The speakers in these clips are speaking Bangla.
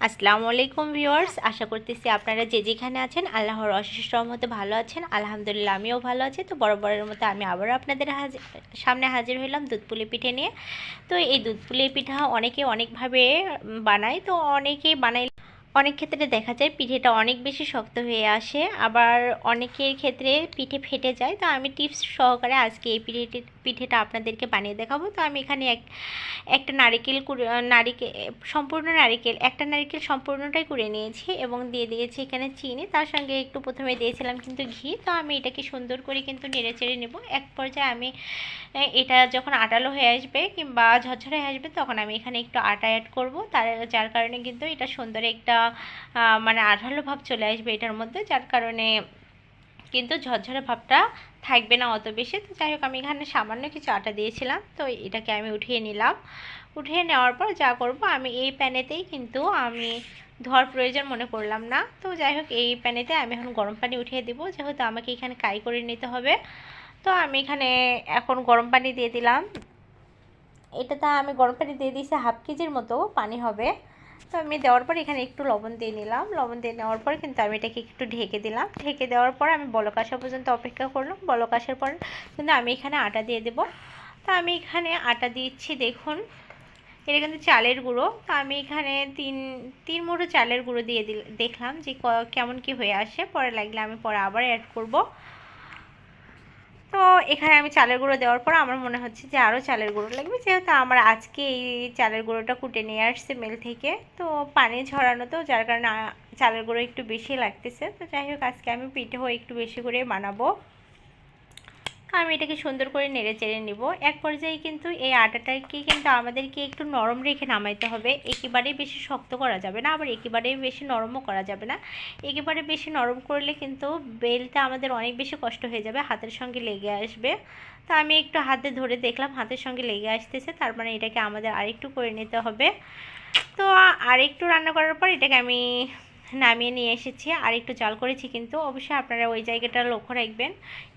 আসসালামু আলাইকুম ভিউয়ার্স, আশা করতেছি আপনারা যে যেখানে আছেন আল্লাহর অশেষ রহমতে ভালো আছেন। আলহামদুলিল্লাহ আমিও ভালো আছি। তো বড় বড়ের মতো আমি আবারও আপনাদের হাজির সামনে হাজির হইলাম দুধ পুলি পিঠে নিয়ে। তো এই দুধ পুলি পিঠা অনেকে অনেকভাবে বানায়, তো অনেকেই বানাই অনেক ক্ষেত্রে দেখা যায় পিঠেটা অনেক বেশি শক্ত হয়ে আসে, আবার অনেকের ক্ষেত্রে পিঠে ফেটে যায়। তো আমি টিপস সহকারে আজকে এই পিঠে পিঠেটা আপনাদেরকে বানিয়ে দেখাবো। তো আমি এখানে এক, একটা নারিকেল নারিকেল সম্পূর্ণ নারিকেল, একটা নারিকেল সম্পূর্ণটাই কুড়ে নিয়েছি এবং দিয়ে দিয়েছি এখানে চিনি। তার সঙ্গে একটু প্রথমে দিয়েছিলাম কিন্তু ঘি। তো আমি এটাকে সুন্দর করে কিন্তু নেড়ে চেড়ে নেব। এক পর্যায়ে আমি এটা যখন আটালো হয়ে আসবে কিংবা ঝরঝরে আসবে তখন আমি এখানে একটু আটা অ্যাড করব। তার, যার কারণে কিন্তু এটা সুন্দর একটা মানে আঠালো ভাব চলে আসবে এটার মধ্যে, যার কারণে কিন্তু ঝরঝরে ভাবটা থাকবে না অত বেশি। তো যাই হোক, আমি এখানে সামান্য কিছু আটা দিয়েছিলাম, তো এটাকে আমি উঠিয়ে নিলাম। উঠিয়ে নেওয়ার পর যা করব, আমি এই প্যানেতেই কিন্তু আমি ধোয়ার প্রয়োজন মনে করলাম না। তো যাই হোক, এই প্যানেতে আমি এখন গরম পানি উঠিয়ে দেবো, যেহেতু আমাকে এখানে কাই করে নিতে হবে। তো আমি এখানে এখন গরম পানি দিয়ে দিলাম। এটাতে আমি গরম পানি দিয়ে দিয়েছি হাফ কেজির মতো, পানি হবে। তো আমি দেওয়ার পর এখানে একটু লবণ দিয়ে নিলাম। লবণ দিয়ে নেওয়ার পর কিন্তু আমি এটাকে একটু ঢেকে দিলাম। ঢেকে দেওয়ার পর আমি বলক আসা পর্যন্ত অপেক্ষা করলাম। বলক আসার পর কিন্তু আমি এখানে আটা দিয়ে দেবো। তো আমি এখানে আটা দিচ্ছি, দেখুন। এটা কিন্তু চালের গুঁড়ো। তো আমি এখানে তিন তিন মুঠো চালের গুঁড়ো দিয়ে দিল, দেখলাম যে কেমন কি হয়ে আসে। পরে লাগলে আমি পরে আবার অ্যাড করব। তো এখানে আমি চালের গুঁড়ো দেওয়ার পর আমার মনে হচ্ছে যে আরও চালের গুঁড়ো লাগবে, যেহেতু আমার আজকে এই চালের গুঁড়োটা কুটে নিয়ে আসছে মিল থেকে। তো পানি ঝরানো তো, যার কারণে চালের গুঁড়ো একটু বেশি লাগতেছে। তো যাই হোক, আজকে আমি পিঠেও একটু বেশি করে বানাবো। আমি এটাকে সুন্দর করে নেড়ে চেড়ে নিব। এক পর্যায়ে কিন্তু এই আটাটাকে কিন্তু আমাদেরকে একটু নরম রেখে নামাইতে হবে। একেবারে বেশি শক্ত করা যাবে না, আবার একেবারে বেশি নরমও করা যাবে না। একেবারে বেশি নরম করলে কিন্তু বেলটা আমাদের অনেক বেশি কষ্ট হয়ে যাবে, হাতের সঙ্গে লেগে আসবে। তো আমি একটু হাতে ধরে দেখলাম, হাতের সঙ্গে লেগে আসতেছে, তার মানে এটাকে আমাদের আরেকটু করে নিতে হবে। তো আরেকটু রান্না করার পর এটাকে আমি নামিয়ে নিয়ে এসেছি। আর একটু জাল করেছি কিন্তু অবশ্যই আপনারা ওই জায়গাটা লক্ষ্য রাখবেন,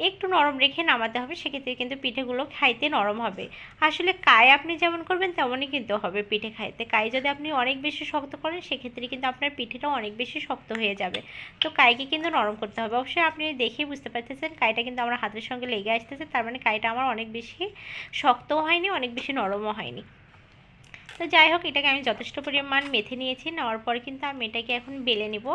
একটু নরম রেখে নামাতে হবে, সেক্ষেত্রে কিন্তু পিঠেগুলো খাইতে নরম হবে। আসলে কায় আপনি যেমন করবেন তেমনই কিন্তু হবে পিঠে খাইতে। কাই যদি আপনি অনেক বেশি শক্ত করেন, সেক্ষেত্রে কিন্তু আপনার পিঠেটাও অনেক বেশি শক্ত হয়ে যাবে। তো কাইকে কিন্তু নরম করতে হবে। অবশ্যই আপনি দেখেই বুঝতে পারতেছেন, কাইটা কিন্তু আমার হাতের সঙ্গে লেগে আসতেছে, তার মানে কাইটা আমার অনেক বেশি শক্তও হয়নি, অনেক বেশি নরমও হয়নি। তো যাই হোক, এটাকে আমি যথেষ্ট পরিমাণ মেথে নিয়েছি, নেওয়ার পর কিন্তু আমি এটাকে এখন বেলে নিব।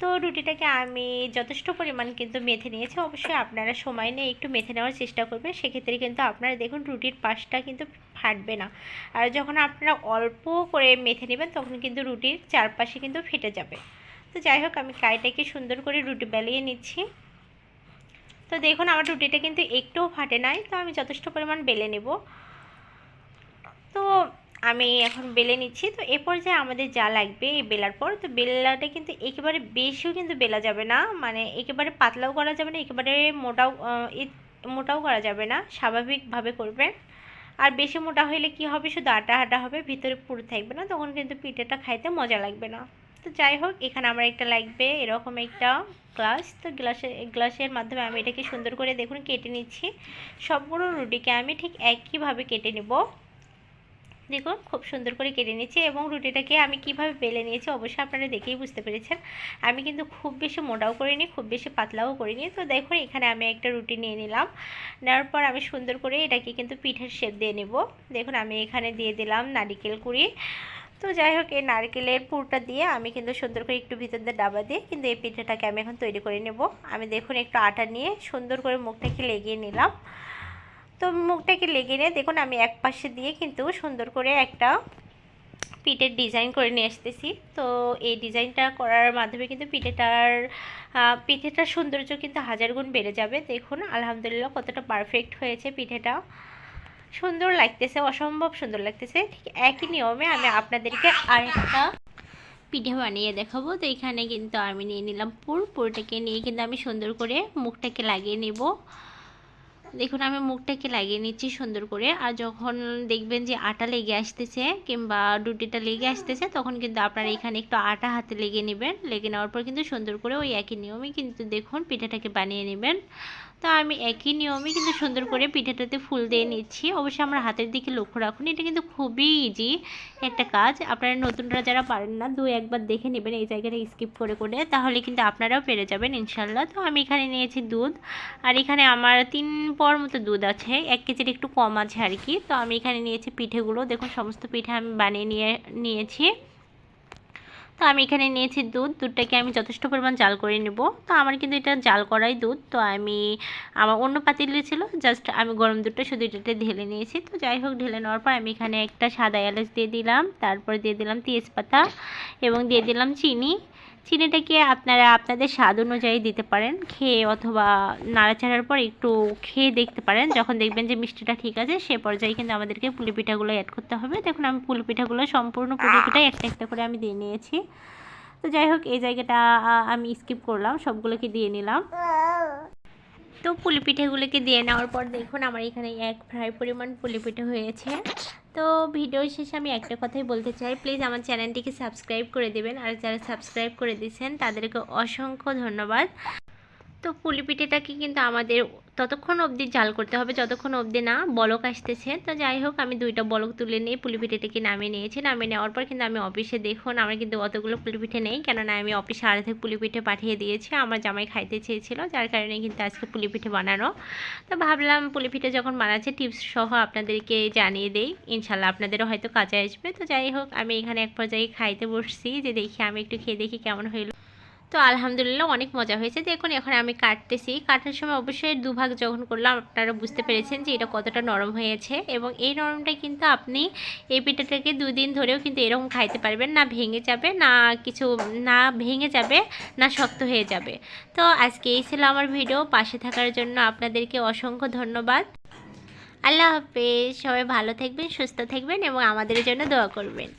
তো রুটিটাকে আমি যথেষ্ট পরিমাণ কিন্তু মেথে নিয়েছি, অবশ্যই আপনারা সময় নিয়ে একটু মেথে নেওয়ার চেষ্টা করবেন, সেক্ষেত্রে কিন্তু আপনারা দেখুন রুটির পাশটা কিন্তু ফাটবে না। আর যখন আপনারা অল্প করে মেথে নেবেন, তখন কিন্তু রুটির চারপাশে কিন্তু ফেটে যাবে। তো যাই হোক, আমি কাইটাকে সুন্দর করে রুটি বেলিয়ে নিচ্ছি। তো দেখুন, আমার রুটিটা কিন্তু একটুও ফাটে নাই, তো আমি যথেষ্ট পরিমাণ বেলে নেব। তো আমি এখন বেলে নিচ্ছি। তো এ পর্যায়ে আমাদের যা লাগবে এই বেলার পর, তো বেলাটা কিন্তু একেবারে বেশিও কিন্তু বেলা যাবে না। মানে একেবারে পাতলাও করা যাবে না, একেবারে মোটাও মোটাও করা যাবে না, স্বাভাবিকভাবে করবেন আর বেশি মোটা হলে কি হবে? শুধু আটা আটা হবে, ভিতরে পুরো থাকবে না, তখন কিন্তু পিঠেটা খাইতে মজা লাগবে না। তো যাই হোক, এখানে আমার একটা লাগবে, এরকম একটা গ্লাস। তো গ্লাসের গ্লাসের মাধ্যমে আমি এটাকে সুন্দর করে দেখুন, কেটে নিচ্ছি। সবগুলো রুটিকে আমি ঠিক একইভাবে কেটে নেব। দেখুন, খুব সুন্দর করে কেটে নিয়েছি এবং রুটিটাকে আমি কীভাবে বেলে নিয়েছি অবশ্যই আপনারা দেখেই বুঝতে পেরেছেন। আমি কিন্তু খুব বেশি মোটাও করিনি, খুব বেশি পাতলাও করিনি। তো দেখুন, এখানে আমি একটা রুটি নিয়ে নিলাম। নেওয়ার পর আমি সুন্দর করে এটাকে কিন্তু পিঠের শেপ দিয়ে নেব। দেখুন, আমি এখানে দিয়ে দিলাম নারিকেল কুড়ি। তো যাই হোক, এই নারকেলের পুরটা দিয়ে আমি কিন্তু সুন্দর করে একটু ভিতর দিয়ে ডাবা দিয়ে কিন্তু এই পিঠেটাকে আমি এখন তৈরি করে নেব। আমি দেখুন, একটু আটা নিয়ে সুন্দর করে মুখটাকে লেগিয়ে নিলাম। তো মুখটাকে লেগে নিয়ে দেখুন, আমি এক পাশে দিয়ে কিন্তু সুন্দর করে একটা পিঠের ডিজাইন করে নিয়ে আসতেছি। তো এই ডিজাইনটা করার মাধ্যমে কিন্তু পিঠেটার পিঠেটার সৌন্দর্য কিন্তু হাজার গুণ বেড়ে যাবে। দেখুন, আলহামদুলিল্লাহ কতটা পারফেক্ট হয়েছে পিঠেটা। সুন্দর লাগতেছে, অসম্ভব সুন্দর লাগতেছে। ঠিক একই নিয়মে আমি আপনাদেরকে আরেকটা পিঠে বানিয়ে দেখাবো। তো এখানে কিন্তু আমি নিয়ে নিলাম পুর। পুরটাকে নিয়ে কিন্তু আমি সুন্দর করে মুখটাকে লাগিয়ে নেব। দেখুন, আমি মুখটাকে লাগিয়ে নিচ্ছি সুন্দর করে। আর যখন দেখবেন যে আটা লেগে আসতেছে কিংবা ডুটিটা লেগে আসতেছে, তখন কিন্তু আপনারা এখানে একটু আটা হাতে লেগে নেবেন। লেগে নেওয়ার পর কিন্তু সুন্দর করে ওই একই নিয়মে কিন্তু দেখুন, পিঠাটাকে বানিয়ে নেবেন। তো আমি একই নিয়মে কিন্তু সুন্দর করে পিঠাটাতে ফুল দিয়ে নিচ্ছি। অবশ্যই আমার হাতের দিকে লক্ষ্য রাখুন, এটা কিন্তু খুবই ইজি একটা কাজ। আপনারা নতুনরা যারা পারেন না, দু একবার দেখে নেবেন এই জায়গাটা স্কিপ করে করে, তাহলে কিন্তু আপনারাও পেরে যাবেন ইনশাল্লাহ তো আমি এখানে নিয়েছি দুধ, আর এখানে আমার তিন পর মতো দুধ আছে, এক কেজির একটু কম আছে আর কি। তো আমি এখানে নিয়েছি পিঠেগুলো, দেখুন সমস্ত পিঠে আমি বানিয়ে নিয়ে, নিয়েছি। আমি এখানে নিয়েছি দুধ। দুধটাকে আমি যথেষ্ট পরিমাণ জাল করে নেব। তো আমার কিন্তু এটা জাল করাই দুধ। তো আমি, আমার অন্য পাতিলে ছিল। জাস্ট আমি গরম দুধটা শুধু এটাতে ঢেলে নিয়েছি। তো যাই হোক, ঢেলে নেওয়ার পর আমি এখানে একটা সাদা এলাচ দিয়ে দিলাম। তারপর দিয়ে দিলাম তেজপাতা এবং দিয়ে দিলাম চিনি। চিনিটাকে আপনারা আপনাদের স্বাদ অনুযায়ী দিতে পারেন? খেয়ে অথবা নাড়াচাড়ার পর একটু খেয়ে দেখতে পারেন। যখন দেখবেন যে মিষ্টিটা ঠিক আছে, সে পর্যায়ে কিন্তু আমাদেরকে পুলি পিঠাগুলো অ্যাড করতে হবে। দেখুন, আমি পুলি পিঠাগুলো সম্পূর্ণ পুলি পিঠাই একটা একটা করে আমি দিয়ে নিয়েছি। তো যাই হোক, এই জায়গাটা আমি স্কিপ করলাম। সবগুলোকে দিয়ে নিলাম। তো পুলি পিঠেগুলোকে দিয়ে নেওয়ার পর দেখুন আমার এখানে এক ফ্রাই পরিমাণ পুলি পিঠে হয়েছে। তো ভিডিও শেষে আমি একটা কথাই বলতে চাই, প্লিজ আমার চ্যানেলটিকে সাবস্ক্রাইব করে দেবেন। আর যারা সাবস্ক্রাইব করে দিয়েছেন তাদেরকে অসংখ্য ধন্যবাদ। তো পুলি পিঠেটাকে কিন্তু আমাদের ততক্ষণ অবধি জাল করতে হবে, যতক্ষণ অবধি না বলক আসতেছে। তো যাই হোক, আমি দুইটা বলক তুলে নিয়ে পুলি পিঠেটাকে নামিয়ে নিয়েছি। নামিয়ে নেওয়ার পর কিন্তু আমি অফিসে দেখুন, আমার কিন্তু অতগুলো পুলি পিঠে নেই, কেননা আমি অফিসে আর্ধেক পুলি পিঠে পাঠিয়ে দিয়েছি, আমার জামাই খাইতে চেয়েছিল, যার কারণে কিন্তু আজকে পুলি পিঠে বানানো। তো ভাবলাম পুলি পিঠে যখন বানাচ্ছে, টিপস সহ আপনাদেরকে জানিয়ে দেই, ইনশাল্লাহ আপনাদেরও হয়তো কাজে আসবে। তো যাই হোক, আমি এখানে এক পর্যায়ে খাইতে বসছি, যে দেখি, আমি একটু খেয়ে দেখি কেমন হইল। তো আলহামদুলিল্লাহ অনেক মজা হয়েছে। দেখুন, এখন আমি কাটতেছি। কাটার সময় অবশ্যই দুভাগ যখন করলাম, আপনারা বুঝতে পেরেছেন যে এটা কতটা নরম হয়েছে এবং এই নরমটা কিন্তু আপনি এই পিঠাটাকে দুদিন ধরেও কিন্তু এরকম খাইতে পারবেন। না ভেঙে যাবে, না কিছু, না ভেঙে যাবে, না শক্ত হয়ে যাবে। তো আজকে এই ছিল আমার ভিডিও। পাশে থাকার জন্য আপনাদেরকে অসংখ্য ধন্যবাদ। আল্লাহ হাফেজ। সবাই ভালো থাকবেন, সুস্থ থাকবেন এবং আমাদের জন্য দোয়া করবেন।